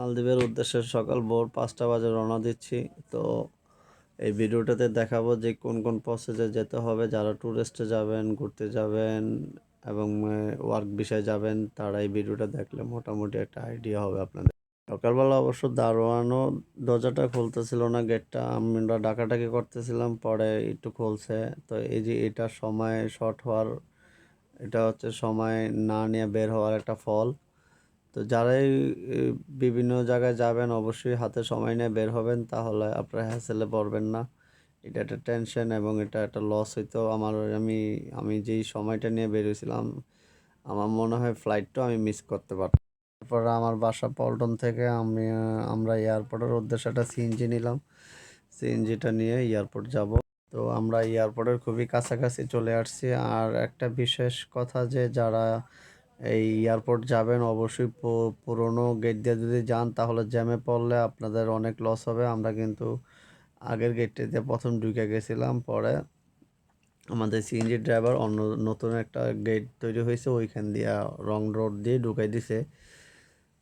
মালদ্বীপের উদ্দেশ্যে সকাল ভোর পাঁচটা বাজে রওনা দিচ্ছি। তো এই ভিডিওটাতে দেখাবো যে কোন কোন প্রসেসে যেতে হবে, যারা ট্যুরিস্টে যাবেন, ঘুরতে যাবেন এবং ওয়ার্ক বিষয়ে যাবেন, তারা এই ভিডিওটা দেখলে মোটামুটি একটা আইডিয়া হবে আপনাদের। সকালবেলা অবশ্য দারোয়ানও দরজাটা খুলতেছিল না গেটটা আমরা ডাকাডাকি করতেছিলাম, পরে একটু খুলছে। তো এই যে এটা সময় শর্ট হওয়ার, এটা হচ্ছে সময় না নিয়ে বের হওয়ার একটা ফল। তো যারাই বিভিন্ন জায়গায় যাবেন, অবশ্যই হাতে সময় নিয়ে বের হবেন, তাহলে আপনারা হ্যাসেলে পড়বেন না। এটা একটা টেনশন এবং এটা একটা লস হইতো। আমার, আমি আমি যেই সময়টা নিয়ে বেরিয়েছিলাম আমার মনে হয় ফ্লাইটটাও আমি মিস করতে পারতাম। তারপর আমার বাসা পল্টন থেকে আমি আমরা এয়ারপোর্টের উদ্দেশ্যে একটা সিএনজি নিলাম। সিএনজিটা নিয়ে এয়ারপোর্ট যাব। তো আমরা এয়ারপোর্টের খুবই কাছাকাছি চলে আসছি। আর একটা বিশেষ কথা যে, যারা এই এয়ারপোর্ট যাবেন, অবশ্যই পুরনো গেট দিয়ে যদি যান, তাহলে জ্যামে পড়লে আপনাদের অনেক লস হবে। আমরা কিন্তু আগের গেটটি দিয়ে প্রথম ঢুকে গেছিলাম, পরে আমাদের সিএনজি ড্রাইভার অন্য নতুন একটা গেট তৈরি হয়েছে, ওইখান দিয়ে রং রোড দিয়ে ঢুকাই দিছে।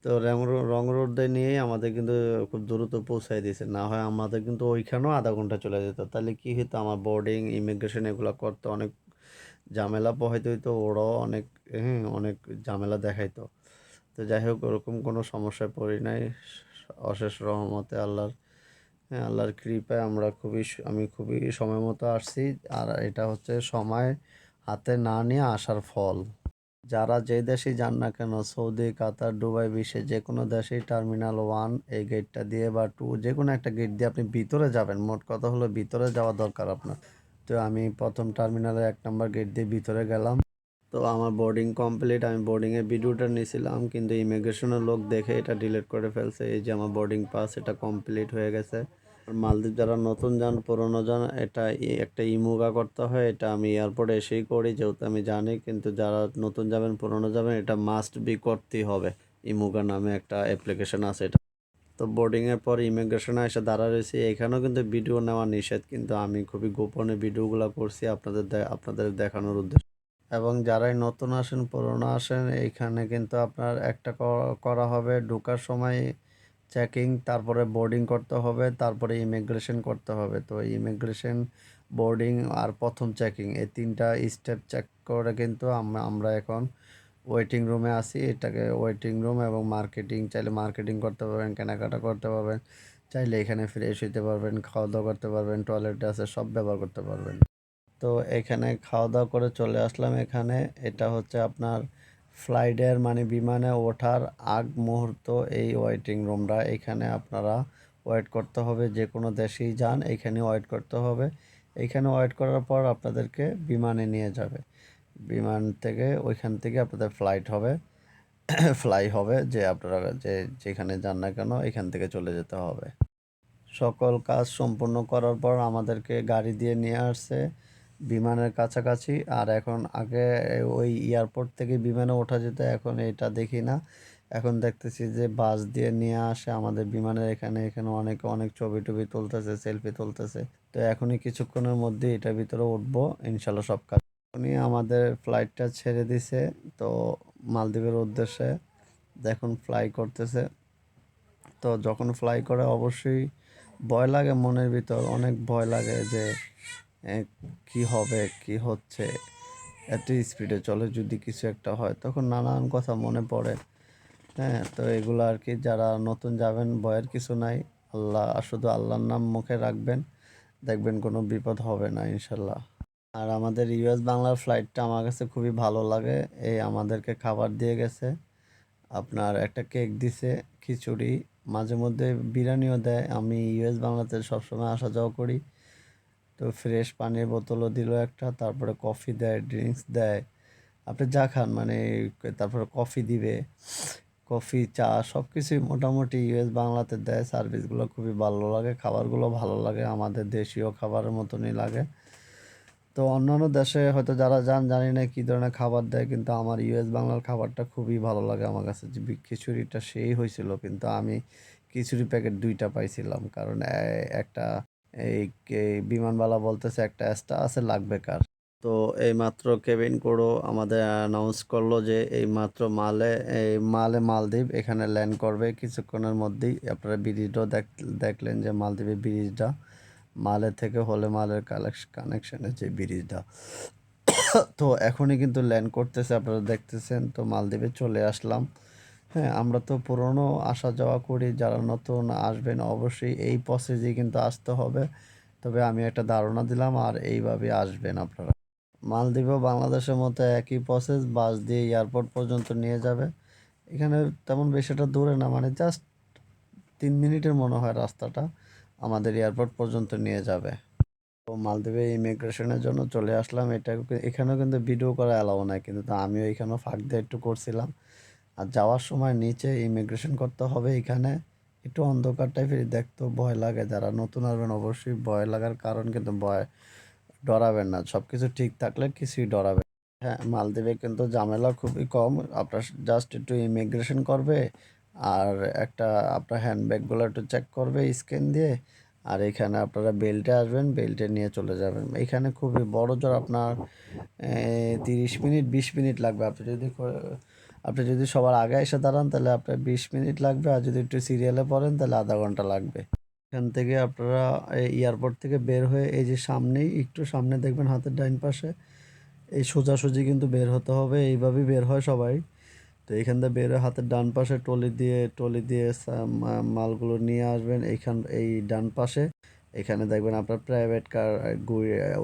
তো রং রো- রোড দিয়ে নিয়েই আমাদের কিন্তু খুব দ্রুত পৌঁছায় দিয়েছে না হয় আমাদের কিন্তু ওইখানেও আধা ঘণ্টা চলে যেত। তাহলে কী হতো আমার বোর্ডিং ইমিগ্রেশন এগুলো করতে অনেক ঝামেলা পোহাইতে হইতো, ওরাও অনেক হ্যাঁ অনেক ঝামেলা দেখাইতো। তো যাই হোক, ওরকম কোনো সমস্যায় পড়ি নাই। অশেষ রহমতে আল্লাহর হ্যাঁ আল্লাহর কৃপায় আমরা খুবই আমি খুবই সময় মতো আসছি। আর এটা হচ্ছে সময় হাতে না নিয়ে আসার ফল। যারা যে দেশেই যান না কেন, সৌদি, কাতার, দুবাই বিশ্বে যে কোনো দেশেই টার্মিনাল ওয়ান এই গেটটা দিয়ে বা টু যে কোনো একটা গেট দিয়ে আপনি ভিতরে যাবেন। মোট কথা হলো ভিতরে যাওয়া দরকার আপনার। তো আমি প্রথম টার্মিনালের এক নম্বর গেট দিয়ে ভিতরে গেলাম। তো আমার বোর্ডিং কমপ্লিট আমি বোর্ডিংয়ের ভিডিওটা নিয়েছিলাম, কিন্তু ইমিগ্রেশনের লোক দেখে এটা ডিলিট করে ফেলছে। এই যে আমার বোর্ডিং পাস এটা কমপ্লিট হয়ে গেছে। মালদ্বীপ যারা নতুন যান, পুরনো যান, এটা একটা ইমুগা করতে হয়। এটা আমি এয়ারপোর্টে এসেই করি, যেহেতু আমি জানি, কিন্তু যারা নতুন যাবেন, পুরনো যাবেন, এটা মাস্ট বি করতেই হবে। ইমুগা নামে একটা অ্যাপ্লিকেশন আছে, এটা তো বোর্ডিংয়ের পর ইমিগ্রেশনে এসে দাঁড়া রয়েছি। এখানেও কিন্তু ভিডিও নেওয়া নিষেধ, কিন্তু আমি খুবই গোপনে ভিডিওগুলো করছি আপনাদের আপনাদের দেখানোর উদ্দেশ্যে। এবং যারাই নতুন আসেন, পুরনো আসেন এইখানে কিন্তু আপনার একটা করা হবে, ঢোকার সময় চেকিং তারপরে বোর্ডিং করতে হবে, তারপরে ইমিগ্রেশন করতে হবে। তো ইমিগ্রেশন বোর্ডিং আর প্রথম চেকিং এই তিনটা স্টেপ চেক করে কিন্তু আমরা এখন ওয়েটিং রুমে আসি, এটাকে ওয়েটিং রুম এবং মার্কেটিং চাইলে মার্কেটিং করতে পারবেন, কেনাকাটা করতে পারবেন, চাইলে এখানে ফ্রেশ হইতে পারবেন খাওয়া দাওয়া করতে পারবেন টয়লেট আছে, সব ব্যবহার করতে পারবেন। তো এখানে খাওয়া দাওয়া করে চলে আসলাম এখানে, এটা হচ্ছে আপনার ফ্লাইটের মানে বিমানে ওঠার আগ মুহূর্ত এই ওয়েটিং রুমটা এখানে আপনারা ওয়েট করতে হবে, যে কোনো দেশেই যান, এখানে ওয়েট করতে হবে। এখানে ওয়েট করার পর আপনাদেরকে বিমানে নিয়ে যাবে। বিমান থেকে ওইখান থেকে আপনাদের ফ্লাইট হবে ফ্লাই হবে যে আপনারা যে যেখানে যান না কেন এখান থেকে চলে যেতে হবে। সকল কাজ সম্পূর্ণ করার পর আমাদেরকে গাড়ি দিয়ে নিয়ে আসছে বিমানের কাছাকাছি। আর এখন আগে ওই এয়ারপোর্ট থেকে বিমানে ওঠা যেত এখন এটা দেখি না। এখন দেখতেছি যে বাস দিয়ে নিয়ে আসে আমাদের বিমানের এখানে এখানে অনেকে অনেক ছবি টবি তুলতেছে সেলফি তুলতেছে। তো এখনই কিছুক্ষণের মধ্যে এটার ভিতরে উঠবো, ইনশাল্লাহ সব কাজ উনি আমাদের ফ্লাইটটা ছেড়ে দিছে, তো মালদ্বীপের উদ্দেশ্যে দেখুন ফ্লাই করতেছে। তো যখন ফ্লাই করে অবশ্যই ভয় লাগে মনের ভিতর, অনেক ভয় লাগে যে কি হবে, কি হচ্ছে, এত স্পিডে চলে যদি কিছু একটা হয়। তখন নানান কথা মনে পড়ে। হ্যাঁ তো এগুলো আর কি, যারা নতুন যাবেন, ভয়ের কিছু নাই। আল্লাহ, শুধু আল্লাহর নাম মুখে রাখবেন, দেখবেন কোনো বিপদ হবে না, ইনশাল্লাহ। আর আমাদের ইউএস বাংলার ফ্লাইটটা আমার কাছে খুবই ভালো লাগে। এই আমাদেরকে খাবার দিয়ে গেছে। আপনার একটা কেক দিছে, খিচুড়ি, মাঝে মধ্যে বিরিয়ানিও দেয়। আমি ইউএস বাংলাতে সবসময় আসা যাওয়া করি। তো ফ্রেশ পানির বোতলও দিল একটা, তারপরে কফি দেয় ড্রিঙ্কস দেয়। আপনি যা খান মানে তারপরে কফি দিবে। কফি চা সব কিছুই মোটামুটি ইউএস বাংলাতে দেয়। সার্ভিসগুলো খুবই ভালো লাগে, খাবারগুলো ভালো লাগে। আমাদের দেশীয় খাবারের মতনই লাগে। তো অন্যান্য দেশে হয়তো যারা যান, জানি না কী ধরনের খাবার দেয়, কিন্তু আমার ইউএস বাংলার খাবারটা খুবই ভালো লাগে আমার কাছে। যে খিচুড়িটা সেই হয়েছিল, কিন্তু আমি খিচুড়ি প্যাকেট দুইটা পাইছিলাম, কারণ একটা এই বিমানবালা বলতেছে একটা এক্সট্রা আছে, লাগবে কার? তো এইমাত্র কেবিন ক্রু আমাদের অ্যানাউন্স করল যে এইমাত্র মালে, এই মালে মালদ্বীপ এখানে ল্যান্ড করবে। কিছুক্ষণের মধ্যেই আপনারা ব্রিজটাও দেখলেন যে মালদ্বীপের ব্রিজটা। মালে থেকে হলে মালের কানেকশনের যে ব্রিজটা। তো এখনই কিন্তু ল্যান্ড করতেছে, আপনারা দেখতেছেন। তো মালদ্বীপে চলে আসলাম। হ্যাঁ আমরা তো পুরনো আসা যাওয়া করি। যারা নতুন আসবেন অবশ্যই এই প্রসেসেই কিন্তু আসতে হবে। তবে আমি একটা ধারণা দিলাম আর এইভাবে আসবেন আপনারা। মালদ্বীপও বাংলাদেশের মতো একই প্রসেস বাস দিয়ে এয়ারপোর্ট পর্যন্ত নিয়ে যাবে। এখানে তেমন বেশি একটা দূরে না মানে জাস্ট তিন মিনিটের মনে হয় রাস্তাটা। আমাদের এয়ারপোর্ট পর্যন্ত নিয়ে যাবে। তো মালদ্বীপে ইমিগ্রেশনের জন্য চলে আসলাম। এটা এখানেও কিন্তু ভিডিও করা অ্যালাউ নাই, কিন্তু আমিও এখানেও ফাঁক দিয়ে একটু করছিলাম। আর যাওয়ার সময় নিচে ইমিগ্রেশন করতে হবে এখানে। একটু অন্ধকার টাইপের দেখতেও ভয় লাগে। যারা নতুন আসবেন অবশ্যই ভয় লাগার কারণ কিন্তু ভয় ডরাবেন না। সব কিছু ঠিক থাকলে কিছুই ডরাবেন হ্যাঁ মালদ্বীপে কিন্তু ঝামেলা খুবই কম। আপনার জাস্ট একটু ইমিগ্রেশন করবে আর একটা আপনার হ্যান্ডব্যাগগুলো একটু চেক করবে স্ক্যান দিয়ে। আর এখানে আপনারা বেল্টে আসবেন বেল্টে নিয়ে চলে যাবেন। এখানে খুবই বড় জোর আপনার তিরিশ মিনিট, বিশ মিনিট লাগবে। আপনি যদি আপনি যদি সবার আগে এসে দাঁড়ান, তাহলে আপনার বিশ মিনিট লাগবে। আর যদি একটু সিরিয়ালে পড়েন, তাহলে আধা ঘণ্টা লাগবে। এখান থেকে আপনারা এয়ারপোর্ট থেকে বের হয়ে এই যে সামনেই, একটু সামনে দেখবেন হাতের ডাইন পাশে, এই সোজাসুজি কিন্তু বের হতে হবে। এইভাবেই বের হয় সবাই। তো এখান থেকে বের হাতের ডান পাশে টলি দিয়ে টলি দিয়ে মালগুলো নিয়ে আসবেন এইখান এই ডান পাশে। এখানে দেখবেন আপনার প্রাইভেট কার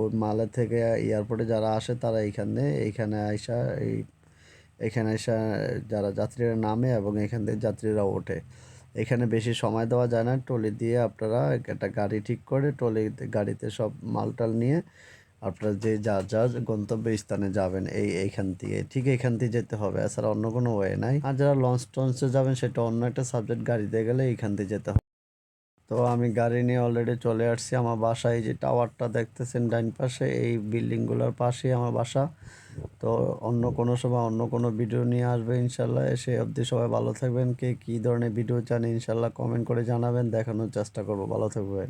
ওই মালের থেকে এয়ারপোর্টে যারা আসে তারা এইখানে এইখানে আইসা, এই, এখানে এসে যারা যাত্রীরা নামে এবং এখান থেকে যাত্রীরা ওঠে। এখানে বেশি সময় দেওয়া যায় না, ট্রলি দিয়ে আপনারা একটা গাড়ি ঠিক করে, ট্রলি গাড়িতে সব মালটাল নিয়ে আপনারা যে যা যা গন্তব্য স্থানে যাবেন এই, এইখান থেকে ঠিক এইখান থেকে যেতে হবে। এছাড়া অন্য কোনো ওয়ে নাই। আর যারা লঞ্চ টঞ্চে যাবেন, সেটা অন্য একটা সাবজেক্ট গাড়িতে গেলে এইখান থেকে যেতে হবে। তো আমি গাড়ি নিয়ে অলরেডি চলে আসছি আমার বাসায়। যে টাওয়ারটা দেখতেছেন ডাইন পাশে, এই বিল্ডিংগুলোর পাশেই আমার বাসা। তো অন্য কোনো সময় অন্য কোনো ভিডিও নিয়ে আসবে ইনশাল্লাহ। এসে অবধি সবাই ভালো থাকবেন। কে কী ধরনের ভিডিও চান ইনশাল্লাহ কমেন্ট করে জানাবেন। দেখানোর চেষ্টা করব। ভালো থাকবেন।